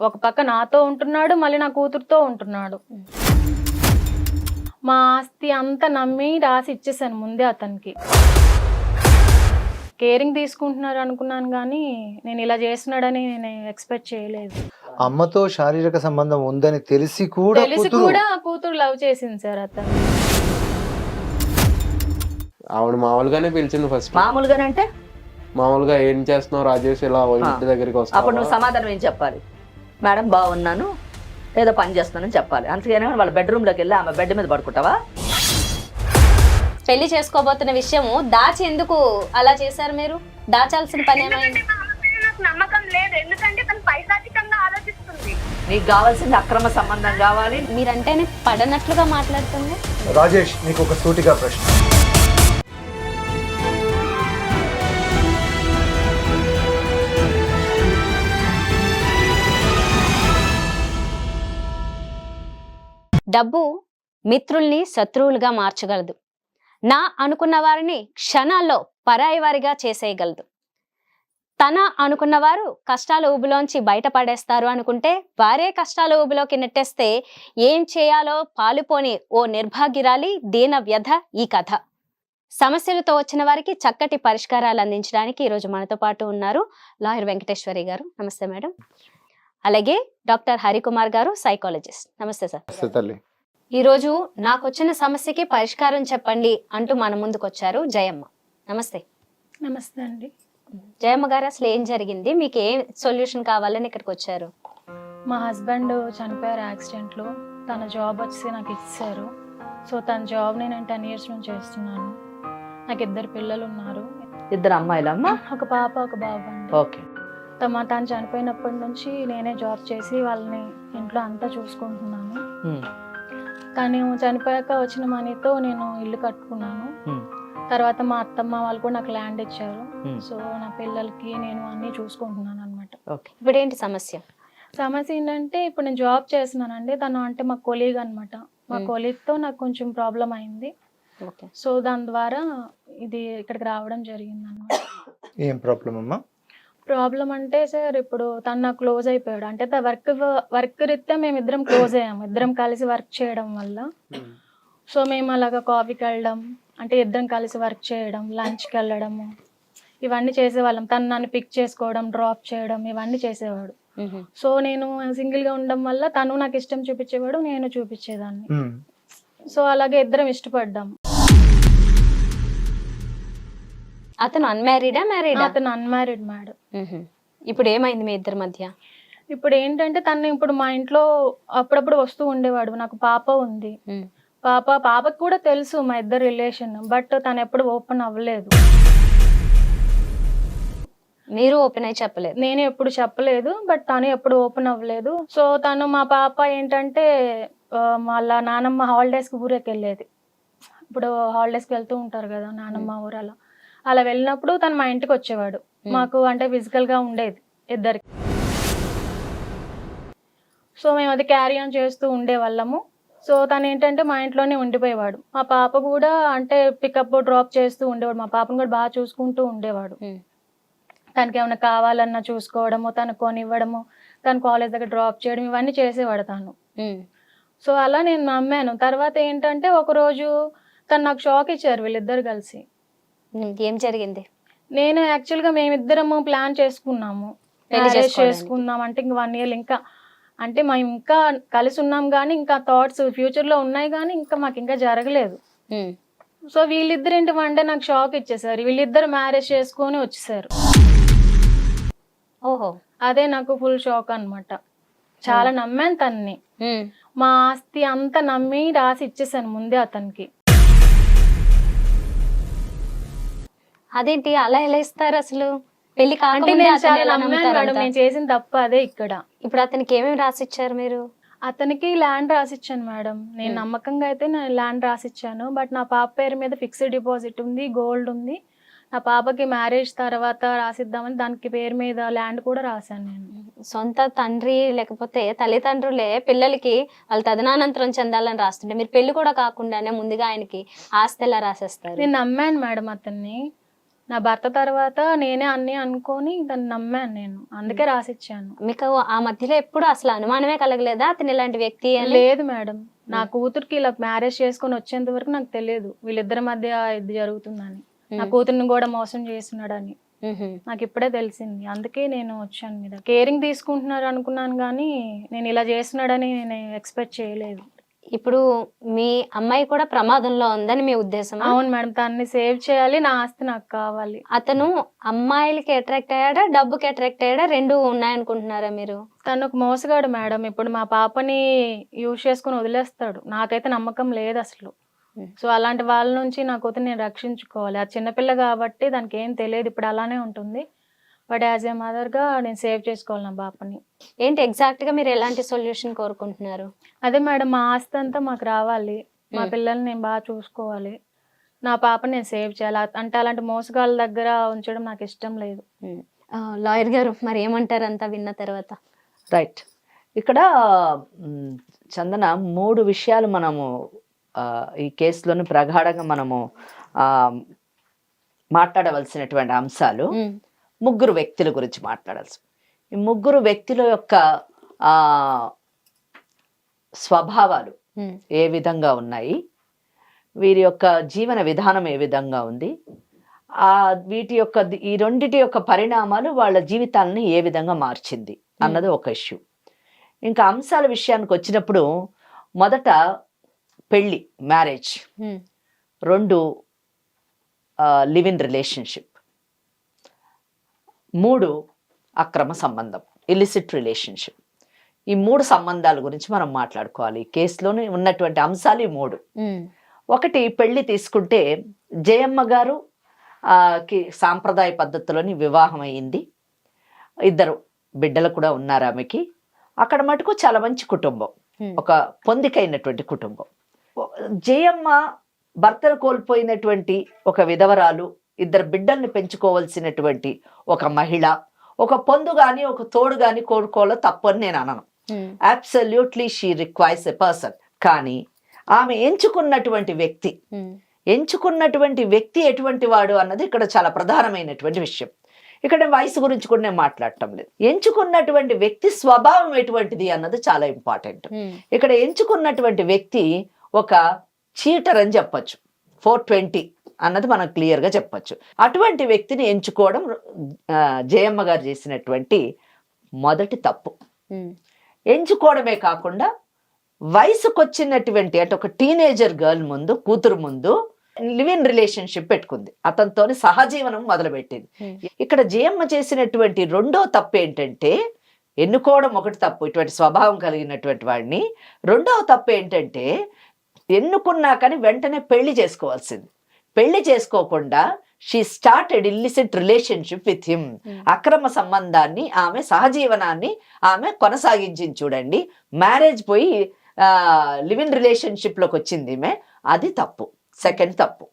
ఒక పక్క నాతో ఉంటున్నాడు మళ్ళీ నా కూతురుతో ఉంటున్నాడు. మా ఆస్తి అంతా నమ్మి రాసి ఇచ్చేసాను ముందే అతనికి. కేరింగ్ తీసుకుంటున్నారు అనుకున్నాను కానీ నేను ఇలా చేస్తున్నాడని నేను ఎక్స్పెక్ట్ చేయలేదు. అమ్మతో శారీరక సంబంధం ఉందని తెలిసి కూడా తెలిసి కూతురు కూడా ఆ కూతురు లవ్ చేసింది సార్ అతను. ఆవిడ మామూలుగానే పిలిచింది ఫస్ట్ మామూలుగానంటే మామూలుగా ఏం చేస్తున్నావు రాజేష్ ఇలా వాళ్ళ ఇంటి దగ్గరికి అప్పుడు నువ్వు వస్తావా సమాధానం ఏం చెప్పాలి? మేడం బాగున్నాను ఏదో పని చేస్తున్నానని చెప్పాలి. అంతేగాని వాళ్ళ బెడ్రూమ్లోకి వెళ్ళి ఆమె బెడ్ మీద పడుకుంటావా? పెళ్ళి చేసుకోబోతున్న విషయము దాచి ఎందుకు అలా చేశారు మీరు? దాచాల్సిన పని ఏమైంది? నాకు నమ్మకం లేదు. ఎందుకంటే తను పైశాచికంగా ఆలోచిస్తుంది. నీకు కావాల్సింది అక్రమ సంబంధం కావాలి. మీరంటేనే పడనట్లుగా మాట్లాడుతుంది. రాజేష్ నీకు ఒక సూటిగా ప్రశ్న. డబ్బు మిత్రుల్ని శత్రువులుగా మార్చగలదు. నా అనుకున్న వారిని క్షణాల్లో పరాయి వారిగా చేసేయగలదు. తన అనుకున్నవారు కష్టాల ఊబిలోంచి బయటపడేస్తారు అనుకుంటే వారే కష్టాల ఊబిలోకి నెట్టేస్తే ఏం చేయాలో పాలుపోని ఓ నిర్భాగ్యురాలి దీన వ్యధ ఈ కథ. సమస్యలతో వచ్చిన వారికి చక్కటి పరిష్కారాలు అందించడానికి ఈరోజు మనతో పాటు ఉన్నారు లాయర్ వెంకటేశ్వరి గారు. నమస్తే మేడం. అలాగే డాక్టర్ హరికుమార్ గారు సైకాలజిస్ట్. నమస్తే సార్. ఈరోజు నాకు వచ్చిన సమస్యకి పరిష్కారం చెప్పండి అంటూ మన ముందుకు వచ్చారు జయమ్మ. నమస్తే. నమస్తే అండి. జయమ్మ గారు అసలు ఏం జరిగింది? మీకు ఏ సొల్యూషన్ కావాలని ఇక్కడికి వచ్చారు? మా హస్బెండ్ చనిపోయారు యాక్సిడెంట్లో. తన జాబ్ వచ్చి నాకు ఇచ్చారు. సో తన జాబ్ని నేను టెన్ ఇయర్స్ నుంచి చేస్తున్నాను. నాకు ఇద్దరు పిల్లలు ఉన్నారు. ఇద్దరు అమ్మాయిలమ్మా ఒక పాప ఒక బాబు ఓకే. తమ తను చనిపోయినప్పటి నుంచి నేనే జాబ్ చేసి వాళ్ళని ఇంట్లో అంతా చూసుకుంటున్నాను. తను చనిపోయాక వచ్చిన మనీతో నేను ఇల్లు కట్టుకున్నాను. తర్వాత మా అత్తమ్మ వాళ్ళు కూడా నాకు ల్యాండ్ ఇచ్చారు. సో నా పిల్లలకి నేను అన్నీ చూసుకుంటున్నాను అనమాట ఓకే. ఇప్పుడు ఏంటి సమస్య? సమస్య ఏంటంటే ఇప్పుడు నేను జాబ్ చేస్తున్నానండి. తను అంటే మా కొలీగ్ అనమాట మా. కొలీగ్తో నాకు కొంచెం ప్రాబ్లం అయింది. ఓకే. సో దాని ద్వారా ఇది ఇక్కడికి రావడం జరిగింది అనమాట ఏం ప్రాబ్లం అమ్మా? ప్రాబ్లం అంటే సార్ ఇప్పుడు తను నాకు క్లోజ్ అయిపోయాడు. అంటే వర్క్ వర్క్ రీత్యా మేము ఇద్దరం క్లోజ్ అయ్యాము ఇద్దరం కలిసి వర్క్ చేయడం వల్ల. సో మేము అలాగా కాఫీకి వెళ్ళడం అంటే ఇద్దరం కలిసి వర్క్ చేయడం లంచ్కి వెళ్ళడము ఇవన్నీ చేసేవాళ్ళం. తను నన్ను పిక్ చేసుకోవడం డ్రాప్ చేయడం ఇవన్నీ చేసేవాడు. సో నేను సింగిల్గా ఉండడం వల్ల తను నాకు ఇష్టం చూపించేవాడు నేను చూపించేదాన్ని. ఉమ్. సో అలాగే ఇద్దరం ఇష్టపడ్డాం. అతను అన్మ్యారీడా మ్యారీడా అతను అన్మ్యారీడ్ మేడం ఇప్పుడు ఏమైంది మీ ఇద్దరి మధ్య? ఇప్పుడు ఏంటంటే తను ఇప్పుడు మా ఇంట్లో అప్పుడప్పుడు వస్తూ ఉండేవాడు. నాకు పాప ఉంది. పాప పాపకు కూడా తెలుసు మా ఇద్దరు రిలేషన్ బట్ తను ఎప్పుడు ఓపెన్ అవ్వలేదు. మీరు ఓపెన్ అయి చెప్పలేదు. నేను ఎప్పుడు చెప్పలేదు బట్ తను ఎప్పుడు ఓపెన్ అవ్వలేదు. సో తను మా పాప ఏంటంటే వాళ్ళ నానమ్మ హాలిడేస్కి ఊరేకి వెళ్ళేది ఇప్పుడు హాలిడేస్కి వెళ్తూ ఉంటారు కదా నానమ్మ ఊరు అలా వెళ్ళినప్పుడు తను మా ఇంటికి వచ్చేవాడు. మాకు అంటే physical గా ఉండేది ఇద్దరికి. సో మేము అది క్యారీ ఆన్ చేస్తూ ఉండేవాళ్ళము. సో తను ఏంటంటే మా ఇంట్లోనే ఉండిపోయేవాడు. మా పాప కూడా అంటే పికప్ డ్రాప్ చేస్తూ ఉండేవాడు. మా పాపను కూడా బాగా చూసుకుంటూ ఉండేవాడు. తనకి ఏమైనా కావాలన్నా చూసుకోవడము తను కొనివ్వడము తను కాలేజ్ దగ్గర డ్రాప్ చేయడం ఇవన్నీ చేసేవాడు తను. సో అలా నేను నమ్మాను. తర్వాత ఏంటంటే ఒకరోజు తను నాకు షాక్ ఇచ్చారు వీళ్ళిద్దరు కలిసి. ఏం జరిగింది? నేను యాక్చువల్గా మేమిద్దరము ప్లాన్ చేసుకున్నాము. మ్యారేజ్. చేసుకుందాం అంటే ఇంక వన్ ఇయర్ ఇంకా అంటే మేము ఇంకా కలిసి ఉన్నాం కానీ ఇంకా థాట్స్ ఫ్యూచర్లో ఉన్నాయి కానీ ఇంకా మాకు ఇంకా జరగలేదు. సో వీళ్ళిద్దరు ఏంటి వన్ డే నాకు షాక్ ఇచ్చేసారు. వీళ్ళిద్దరు మ్యారేజ్ చేసుకొని వచ్చేసారు. ఓహో. అదే నాకు ఫుల్ షాక్ అన్నమాట. చాలా నమ్మాను తన్ని. మ్మ్. మా ఆస్తి అంతా నమ్మి రాసి ఇచ్చేసాను ముందే అతనికి. అదేంటి అలా ఎలా ఇస్తారు అసలు? పెళ్ళి అంటే నేను చాలా నమ్మాను మేడం? నేను చేసిన తప్పు అదే ఇక్కడ. ఇప్పుడు అతనికి ఏమేమి రాసిచ్చారు మీరు? అతనికి ల్యాండ్ రాసిచ్చాను మేడం. నేను. నమ్మకంగా అయితే నేను ల్యాండ్ రాసిచ్చాను. బట్ నా పాప పేరు మీద ఫిక్స్డ్ డిపాజిట్ ఉంది గోల్డ్ ఉంది. నా పాపకి మ్యారేజ్ తర్వాత రాసిద్దామని దానికి పేరు మీద ల్యాండ్ కూడా రాశాను నేను. సొంత తండ్రి లేకపోతే తల్లిదండ్రులే పిల్లలకి వాళ్ళ తదనానంతరం చెందాలని రాస్తుంటే మీరు పెళ్ళి కూడా కాకుండానే ముందుగా ఆయనకి ఆస్తి ఎలా రాసేస్తారు? నేను నమ్మాను మేడం అతన్ని. నా భర్త తర్వాత నేనే అన్ని అనుకొని దాన్ని నమ్మాను నేను. అందుకే రాసిచ్చాను. మీకు ఆ మధ్యలో ఎప్పుడు అసలు అనుమానమే కలగలేదా అతను ఇలాంటి వ్యక్తి అని? లేదు మేడం. నా కూతురికి ఇలా మ్యారేజ్ చేసుకొని వచ్చేంత వరకు నాకు తెలియదు. వీళ్ళిద్దరి మధ్య ఇది జరుగుతుందని. నా. కూతుర్ని కూడా మోసం చేస్తున్నాడని. నాకు ఇప్పుడే తెలిసింది. అందుకే నేను వచ్చాను మీద. కేరింగ్ తీసుకుంటున్నారు అనుకున్నాను కానీ నేను ఇలా చేస్తున్నాడని నేను ఎక్స్పెక్ట్ చేయలేదు. ఇప్పుడు మీ అమ్మాయి కూడా ప్రమాదంలో ఉందని మీ ఉద్దేశం అవును మేడం తనని సేవ్ చేయాలి నా ఆస్తి నాకు కావాలి. అతను అమ్మాయిలకి అట్రాక్ట్ అయ్యాడా డబ్బుకి అట్రాక్ట్ అయ్యాడా? రెండు ఉన్నాయనుకుంటున్నారా మీరు? తను ఒక మోసగాడు మేడం ఇప్పుడు మా పాపని యూజ్ చేసుకుని వదిలేస్తాడు. నాకైతే నమ్మకం లేదు అసలు. సో అలాంటి వాళ్ళ నుంచి నా కూతురు నేను రక్షించుకోవాలి. ఆ చిన్నపిల్ల కాబట్టి దానికి ఏం తెలియదు ఇప్పుడు అలానే ఉంటుంది. బట్ యాజ్ ఏ మదర్గా నేను సేవ్ చేసుకోవాలి నా పాపని ఏంటి ఎగ్జాక్ట్గా మీరు ఎలాంటి సొల్యూషన్ కోరుకుంటున్నారు? అదే మేడం మా ఆస్తి అంతా మాకు రావాలి. మా. పిల్లల్ని నేను బాగా చూసుకోవాలి. నా పాపని నేను సేవ్ చేయాలి. అంటే అలాంటి మోసగాళ్ళ దగ్గర ఉంచడం నాకు ఇష్టం లేదు. లాయర్ గారు మరి ఏమంటారు అంతా విన్న తర్వాత? రైట్ ఇక్కడ చందన మూడు విషయాలు మనము ఈ కేసులోని ప్రగాఢంగా మనము ఆ, మాట్లాడవలసినటువంటి అంశాలు. ముగ్గురు వ్యక్తుల గురించి మాట్లాడాల్సి ఈ ముగ్గురు వ్యక్తుల యొక్క ఆ స్వభావాలు ఏ విధంగా ఉన్నాయి? వీరి యొక్క జీవన విధానం ఏ విధంగా ఉంది? ఆ వీటి యొక్క ఈ రెండిటి యొక్క పరిణామాలు వాళ్ళ జీవితాలని ఏ విధంగా మార్చింది అన్నది ఒక ఇష్యూ. ఇంకా అంశాల విషయానికి వచ్చినప్పుడు మొదట పెళ్ళి మ్యారేజ్ రెండు లివ్ ఇన్ రిలేషన్షిప్. మూడు అక్రమ సంబంధం ఇలిసిట్ రిలేషన్షిప్ ఈ మూడు సంబంధాల గురించి మనం మాట్లాడుకోవాలి. కేసులోని ఉన్నటువంటి అంశాలు ఈ మూడు. ఒకటి పెళ్ళి తీసుకుంటే జయమ్మ గారు కి సాంప్రదాయ పద్ధతిలోని వివాహం అయ్యింది. ఇద్దరు బిడ్డలు కూడా ఉన్నారు ఆమెకి. అక్కడ మటుకు చాలా మంచి కుటుంబం. ఒక పొందికైనటువంటి కుటుంబం. జయమ్మ భర్తను కోల్పోయినటువంటి ఒక విధవరాలు ఇద్దరు బిడ్డల్ని పెంచుకోవాల్సినటువంటి ఒక మహిళ ఒక పొందు గాని ఒక తోడు గాని కోరుకోవాలో తప్పు అని నేను అనను. Absolutely she requires a person కానీ ఆమె ఎంచుకున్నటువంటి వ్యక్తి మ్, ఎంచుకున్నటువంటి వ్యక్తి ఎటువంటి వాడు అన్నది ఇక్కడ చాలా ప్రధానమైనటువంటి విషయం. ఇక్కడ వయసు గురించి కూడా నేను మాట్లాడటం లేదు. ఎంచుకున్నటువంటి వ్యక్తి స్వభావం ఎటువంటిది అన్నది చాలా ఇంపార్టెంట్ మ్, ఇక్కడ ఎంచుకున్నటువంటి వ్యక్తి ఒక చీటర్ అని చెప్పొచ్చు. ఫోర్ ట్వంటీ అన్నది మనం క్లియర్గా చెప్పొచ్చు. అటువంటి వ్యక్తిని ఎంచుకోవడం జయమ్మ గారు చేసినటువంటి మొదటి తప్పు. ఎంచుకోవడమే కాకుండా వయసుకు వచ్చినటువంటి అంటే ఒక టీనేజర్ గర్ల్ ముందు కూతురు ముందు లివ్ ఇన్ రిలేషన్షిప్ పెట్టుకుంది. అతనితోని సహజీవనం మొదలుపెట్టింది. ఇక్కడ జయమ్మ చేసినటువంటి రెండో తప్పు ఏంటంటే ఎన్నుకోవడం ఒకటి తప్పు. ఇటువంటి స్వభావం కలిగినటువంటి వాడిని. రెండవ తప్పు ఏంటంటే ఎన్నుకున్నా కానీ వెంటనే పెళ్ళి చేసుకోవాల్సింది. పెళ్ళి చేసుకోకుండా she started illicit relationship with him. అక్రమ సంబంధాన్ని ఆమె సహజీవనాన్ని ఆమె కొనసాగించింది చూడండి. మ్యారేజ్ పోయి లివ్ ఇన్ రిలేషన్షిప్లోకి వచ్చింది ఈమె. అది తప్పు. సెకండ్ తప్పు.